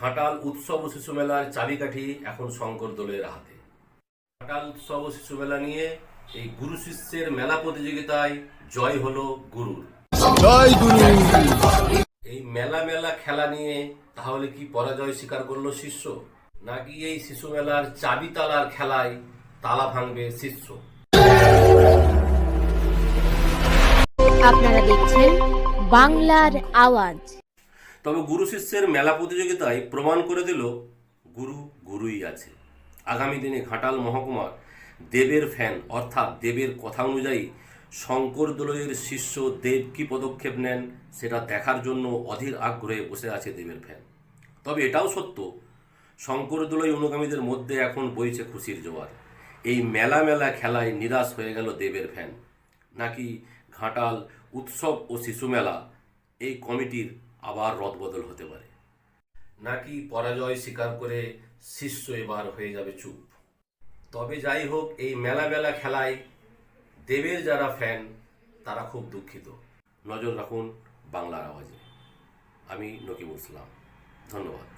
ঘাটাল উৎসব ও শিশু মেলার চাবিকাঠি এখন শঙ্কর দলের হাতে। ঘাটাল উৎসব ও শিশু মেলা নিয়ে এই গুরু শিষ্যের মেলা প্রতিযোগিতায় জয় হলো গুরুর। জয় গুরু। এই মেলা মেলা খেলা নিয়ে তাহলে কি পরাজয় স্বীকার করল শিষ্য? নাকি এই শিশু মেলার চাবি তালার খেলায় তালা ভাঙবে শিষ্য? আপনারা দেখছেন বাংলার আওয়াজ। তবে গুরু শিষ্যের মেলা প্রতিযোগিতায় প্রমাণ করে দিল, গুরু গুরুই আছে। আগামী দিনে ঘাটাল মহকুমার দেবের ফ্যান, অর্থাৎ দেবের কথা অনুযায়ী শঙ্কর দোলয়ের শিষ্য দেব কি পদক্ষেপ নেন, সেটা দেখার জন্য অধীর আগ্রহে বসে আছে দেবের ফ্যান। তবে এটাও সত্য শঙ্কর দোলয় অনুগামীদের মধ্যে এখন বইছে খুশির জোয়ার। এই মেলা মেলা খেলায় নিরাশ হয়ে গেল দেবের ফ্যান। নাকি ঘাটাল উৎসব ও শিশু মেলা, এই কমিটির আবার রদবদল হতে পারে। নাকি পরাজয় স্বীকার করে শিষ্য এবার হয়ে যাবে চুপ? তবে যাই হোক, এই মেলা মেলা খেলায় দেবের যারা ফ্যান তারা খুব দুঃখিত। নজর রাখুন বাংলার আওয়াজে। আমি নকিবুল ইসলাম ধন্যবাদ।